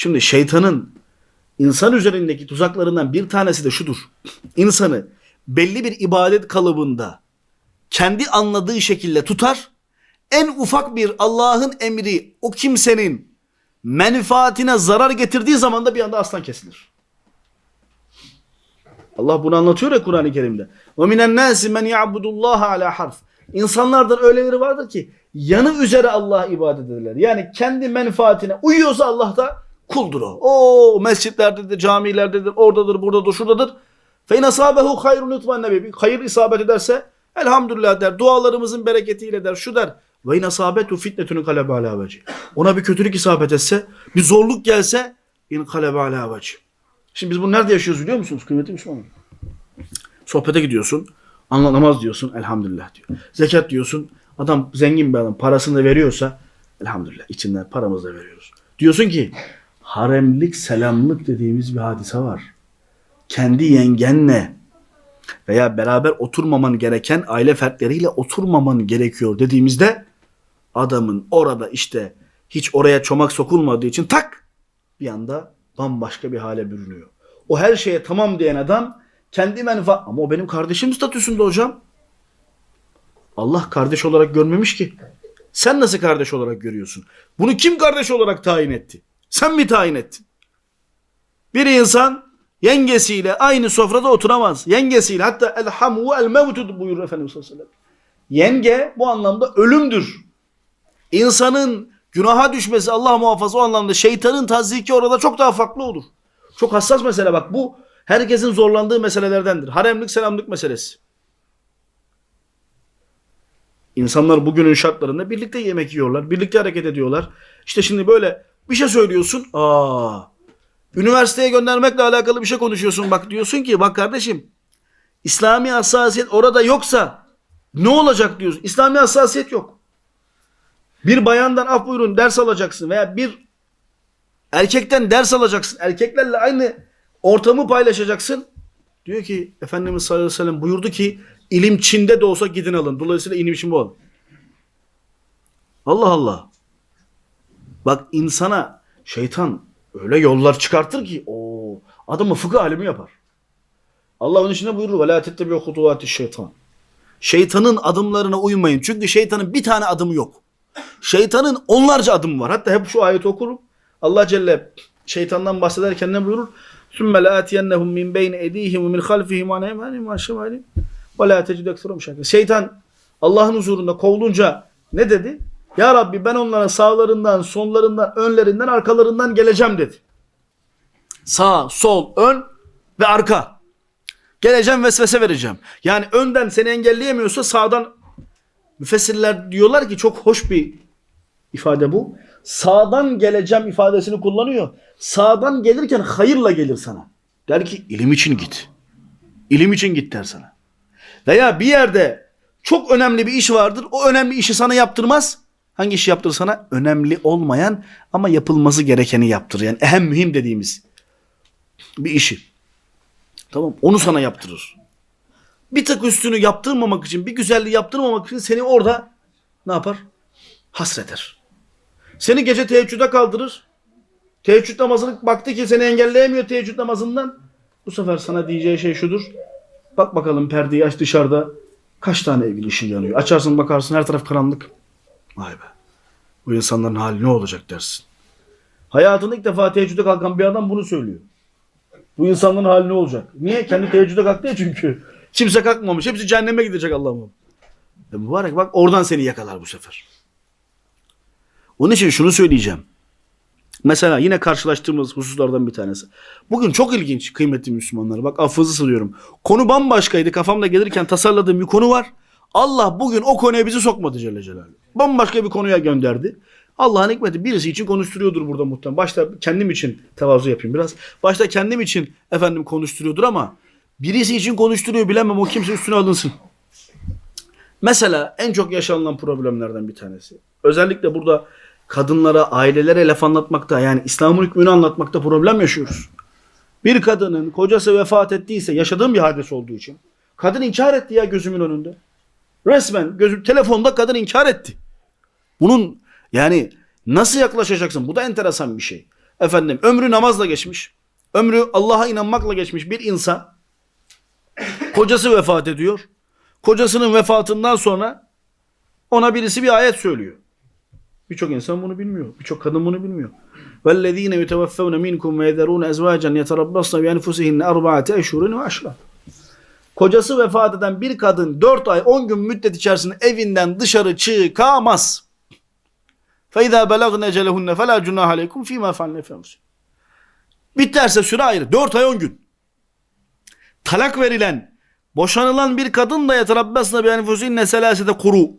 Şimdi şeytanın insan üzerindeki tuzaklarından bir tanesi de şudur. İnsanı belli bir ibadet kalıbında kendi anladığı şekilde tutar. En ufak bir Allah'ın emri o kimsenin menfaatine zarar getirdiği zaman da bir anda aslan kesilir. Allah bunu anlatıyor ya Kur'an-ı Kerim'de. وَمِنَ النَّاسِ مَنْ يَعْبُدُ اللّٰهَ عَلَى حَرْفٍ İnsanlardan öyleleri vardır ki yanı üzere Allah'a ibadet ederler. Yani kendi menfaatine uyuyorsa Allah da kuldur o. O mescitlerdedir, camilerdedir, oradadır, buradadır, şuradadır. Fe in asabehu hayrun yutman nebi. Hayır isabet ederse elhamdülillah der. Dualarımızın bereketiyle der. Şu der. Ve in asabetu fitnetünü kalebe ala veci. Ona bir kötülük isabet etse, bir zorluk gelse in kalebe ala veci. Şimdi biz bunu nerede yaşıyoruz biliyor musunuz kıymetli Müslümanlar? Sohbete gidiyorsun. Anlamaz diyorsun. Elhamdülillah diyor. Zekat diyorsun. Adam zengin bir adam. Parasını da veriyorsa elhamdülillah içinden paramızı da veriyoruz. Diyorsun ki haremlik selamlık dediğimiz bir hadise var. Kendi yengenle veya beraber oturmaman gereken aile fertleriyle oturmaman gerekiyor dediğimizde adamın orada işte hiç oraya çomak sokulmadığı için tak bir anda bambaşka bir hale bürünüyor. O her şeye tamam diyen adam kendi menfaat ama o benim kardeşim statüsünde hocam. Allah kardeş olarak görmemiş ki. Sen nasıl kardeş olarak görüyorsun? Bunu kim kardeş olarak tayin etti? Sen mi tayin ettin? Bir insan yengesiyle aynı sofrada oturamaz. Yengesiyle hatta el hamu el mevtud buyurur Efendimiz sallallahu aleyhi ve sellem. Yenge bu anlamda ölümdür. İnsanın günaha düşmesi Allah muhafaza o anlamda şeytanın taziki orada çok daha farklı olur. Çok hassas mesele bak bu herkesin zorlandığı meselelerdendir. Haremlik selamlık meselesi. İnsanlar bugünün şartlarında birlikte yemek yiyorlar, birlikte hareket ediyorlar. İşte şimdi böyle bir şey söylüyorsun. Aa, üniversiteye göndermekle alakalı bir şey konuşuyorsun. Bak diyorsun ki bak kardeşim İslami hassasiyet orada yoksa ne olacak diyorsun. İslami hassasiyet yok. Bir bayandan af buyurun ders alacaksın veya bir erkekten ders alacaksın. Erkeklerle aynı ortamı paylaşacaksın. Diyor ki Efendimiz sallallahu aleyhi ve sellem buyurdu ki ilim Çin'de de olsa gidin alın. Dolayısıyla ilim için bu alın. Allah Allah. Bak insana şeytan öyle yollar çıkartır ki o adamı fıkıh alimi yapar. Allah onun içinde buyurur ve la tettebi hutuvati şeytan. Şeytanın adımlarına uymayın. Çünkü şeytanın bir tane adımı yok. Şeytanın onlarca adımı var. Hatta hep şu ayeti okurum. Allah Celle şeytandan bahsederken ne buyurur? Sümme la atiyennehum min beyni edihim ve min halfihim ve neymanim ve şemalim ve la. Şeytan Allah'ın huzurunda kovulunca ne dedi? Ya Rabbi ben onlara sağlarından, sonlarından, önlerinden, arkalarından geleceğim dedi. Sağ, sol, ön ve arka. Geleceğim vesvese vereceğim. Yani önden seni engelleyemiyorsa sağdan müfessirler diyorlar ki çok hoş bir ifade bu. Sağdan geleceğim ifadesini kullanıyor. Sağdan gelirken hayırla gelir sana. Der ki ilim için git. İlim için git der sana. Veya bir yerde çok önemli bir iş vardır. O önemli işi sana yaptırmaz. Hangi işi yaptırır sana? Önemli olmayan ama yapılması gerekeni yaptırır. Yani ehem mühim dediğimiz bir işi. Tamam onu sana yaptırır. Bir tık üstünü yaptırmamak için, bir güzelliği yaptırmamak için seni orada ne yapar? Hasreder. Seni gece teheccüde kaldırır. Teheccüd namazını baktı ki seni engelleyemiyor teheccüd namazından. Bu sefer sana diyeceği şey şudur. Bak bakalım perdeyi aç dışarıda. Kaç tane evin ışığı yanıyor. Açarsın bakarsın her taraf karanlık. Vay be. Bu insanların hali ne olacak dersin. Hayatında ilk defa teheccüde kalkan bir adam bunu söylüyor. Bu insanların hali ne olacak? Niye? Kendi teheccüde kalktı ya çünkü. Kimse kalkmamış. Hepsi cehenneme gidecek Allah'ım. E mübarek bak oradan seni yakalar bu sefer. Onun için şunu söyleyeceğim. Mesela yine karşılaştığımız hususlardan bir tanesi. Bugün çok ilginç kıymetli Müslümanlar. Bak affınızı sılıyorum. Konu bambaşkaydı. Kafamda gelirken tasarladığım bir konu var. Allah bugün o konuya bizi sokmadı Celle Celaluhu. Bambaşka bir konuya gönderdi. Allah'ın hikmeti birisi için konuşturuyordur burada muhtemelen. Başta kendim için tevazu yapayım biraz. Başta kendim için efendim konuşturuyordur ama birisi için konuşturuyor bilemem o kimse üstüne alınsın. Mesela en çok yaşanılan problemlerden bir tanesi. Özellikle burada kadınlara, ailelere laf anlatmakta yani İslam'ın hükmünü anlatmakta problem yaşıyoruz. Bir kadının kocası vefat ettiyse yaşadığım bir hadis olduğu için kadın inkar etti ya gözümün önünde. Resmen gözüm telefonda kadın inkar etti. Bunun yani nasıl yaklaşacaksın? Bu da enteresan bir şey. efendim ömrü namazla geçmiş, ömrü Allah'a inanmakla geçmiş bir insan kocası vefat ediyor. Kocasının vefatından sonra ona birisi bir ayet söylüyor. Birçok insan bunu bilmiyor. Birçok kadın bunu bilmiyor. وَالَّذ۪ينَ يُتَوَفَّوْنَ مِنْكُمْ وَيَذَرُونَ اَزْوَاجًا يَتَرَبَّصْنَ بِاَنْفُسِهِنَّ اَرْبَعَةِ اَشْهُرٍ وَعَشْرًا Kocası vefat eden bir kadın 4 ay 10 gün müddet içerisinde evinden dışarı çıkamaz. فَاِذَا بَلَغْنَ اَجَلَهُنَّ فَلَا جُنَاهَ عَلَيْكُمْ ف۪ي مَا فَعَلْنَ فَمْسُ Biterse süre ayrı. 4 ay 10 gün. Talak verilen, boşanılan bir kadın da yeterabbesne bi enfusinne selasete kuru.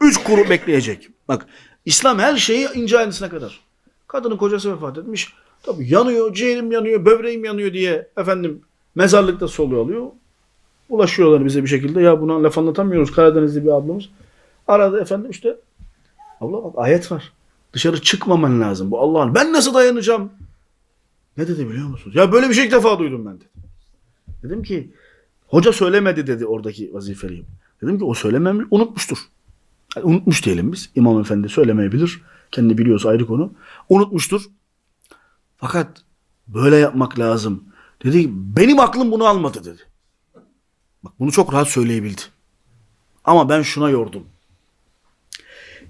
3 kuru bekleyecek. Bak İslam her şeyi ince ayrıntısına kadar. Kadının kocası vefat etmiş. Tabii yanıyor, ciğerim yanıyor, böbreğim yanıyor diye efendim mezarlıkta soluyor alıyor. Ulaşıyorlar bize bir şekilde. Ya buna laf anlatamıyoruz. Karadenizli bir ablamız. Aradı efendim işte. Abla bak ayet var. Dışarı çıkmaman lazım. Bu Allah'ın. Ben nasıl dayanacağım? Ne dedi biliyor musunuz? Ya böyle bir şey ilk defa duydum ben dedi. Dedim ki hoca söylemedi dedi oradaki vazifeliyim. Dedim ki o söylemem unutmuştur. Yani unutmuş diyelim biz. İmam efendi söylemeyebilir. Kendi biliyorsa ayrı konu. Unutmuştur. Fakat böyle yapmak lazım. Dedi benim aklım bunu almadı dedi. Bak bunu çok rahat söyleyebildi. Ama ben şuna yordum.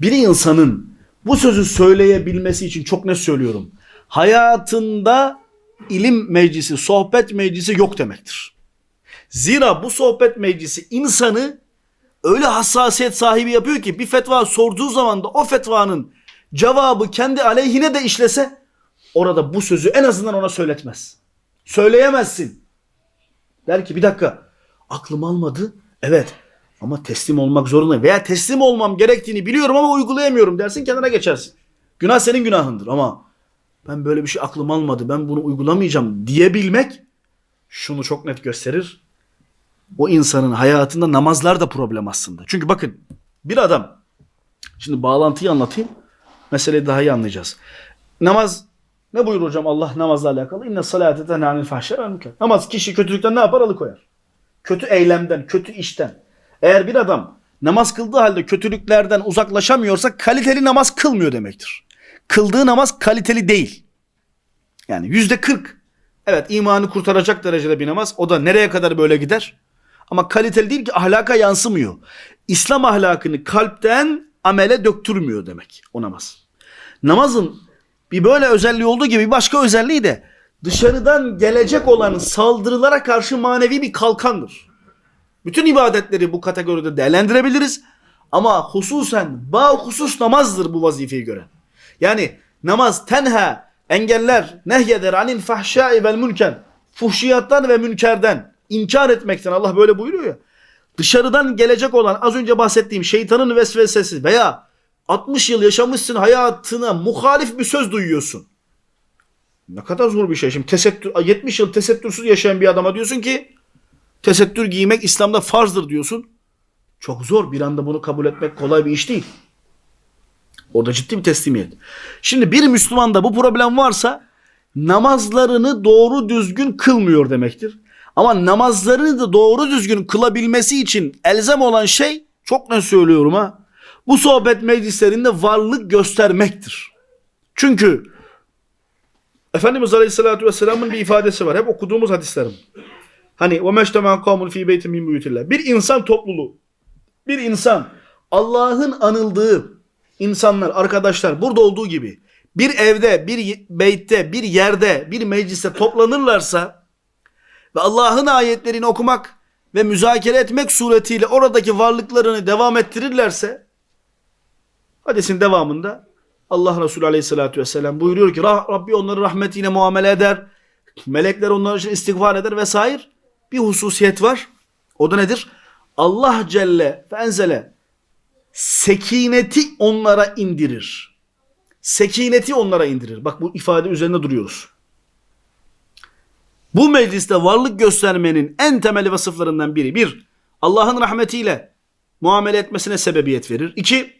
Bir insanın bu sözü söyleyebilmesi için çok ne söylüyorum. Hayatında ilim meclisi, sohbet meclisi yok demektir. Zira bu sohbet meclisi insanı öyle hassasiyet sahibi yapıyor ki bir fetva sorduğu zaman da o fetvanın cevabı kendi aleyhine de işlese orada bu sözü en azından ona söyletmez. Söyleyemezsin. Der ki bir dakika aklım almadı. Evet ama teslim olmak zorundayım. Veya teslim olmam gerektiğini biliyorum ama uygulayamıyorum dersin kenara geçersin. Günah senin günahındır ama ben böyle bir şey aklım almadı ben bunu uygulamayacağım diyebilmek şunu çok net gösterir. O insanın hayatında namazlar da problem aslında. Çünkü bakın bir adam şimdi bağlantıyı anlatayım meseleyi daha iyi anlayacağız. Namaz ne buyur hocam Allah namazla alakalı? İnne salate tenha anil fahşe vel münker. Namaz kişi kötülükten ne yapar? Alıkoyar. Kötü eylemden, kötü işten. Eğer bir adam namaz kıldığı halde kötülüklerden uzaklaşamıyorsa kaliteli namaz kılmıyor demektir. Kıldığı namaz kaliteli değil. Yani yüzde kırk. Evet imanı kurtaracak derecede bir namaz. O da nereye kadar böyle gider? Ama kaliteli değil ki ahlaka yansımıyor. İslam ahlakını kalpten amele döktürmüyor demek o namaz. Namazın bir böyle özelliği olduğu gibi başka özelliği de dışarıdan gelecek olan saldırılara karşı manevi bir kalkandır. Bütün ibadetleri bu kategoride değerlendirebiliriz. Ama hususen bağ husus namazdır bu vazifeyi gören. Yani namaz tenha engeller nehyeder anil fahşai vel münker. Fuhşiyattan ve münkerden inkar etmekten Allah böyle buyuruyor ya. Dışarıdan gelecek olan az önce bahsettiğim şeytanın vesvesesi veya 60 yıl yaşamışsın hayatına muhalif bir söz duyuyorsun. Ne kadar zor bir şey. Şimdi tesettür, 70 yıl tesettürsüz yaşayan bir adama diyorsun ki tesettür giymek İslam'da farzdır diyorsun. Çok zor. Bir anda bunu kabul etmek kolay bir iş değil. Orada ciddi bir teslimiyet. Şimdi bir Müslümanda bu problem varsa namazlarını doğru düzgün kılmıyor demektir. Ama namazlarını da doğru düzgün kılabilmesi için elzem olan şey çok ne söylüyorum ha? Bu sohbet meclislerinde varlık göstermektir. Çünkü Efendimiz Aleyhisselatü Vesselam'ın bir ifadesi var. Hep okuduğumuz hadislerim. Hani وَمَجْتَمَا قَوْمٌ ف۪ي بَيْتٍ مِنْ بُيُوتِ اللّٰهِ Bir insan topluluğu, bir insan Allah'ın anıldığı insanlar, arkadaşlar burada olduğu gibi bir evde, bir beytte, bir yerde, bir mecliste toplanırlarsa ve Allah'ın ayetlerini okumak ve müzakere etmek suretiyle oradaki varlıklarını devam ettirirlerse hadisin devamında Allah Resulü Aleyhisselatü Vesselam buyuruyor ki Rabbi onları rahmetiyle muamele eder. Melekler onlar için istiğfar eder vesaire. Bir hususiyet var. O da nedir? Allah Celle ve Enzele sekineti onlara indirir. Sekineti onlara indirir. Bak bu ifade üzerinde duruyoruz. Bu mecliste varlık göstermenin en temel vasıflarından biri. Bir, Allah'ın rahmetiyle muamele etmesine sebebiyet verir. İki,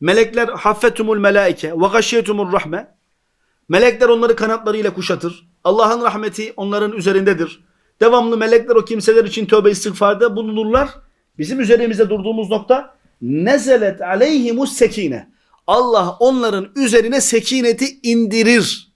melekler haffetumul melaike ve gashyetumur rahme. Melekler onları kanatlarıyla kuşatır. Allah'ın rahmeti onların üzerindedir. Devamlı melekler o kimseler için tövbe istiğfarda bulunurlar. Bizim üzerimizde durduğumuz nokta nezelet aleyhimus sekine. Allah onların üzerine sekineti indirir.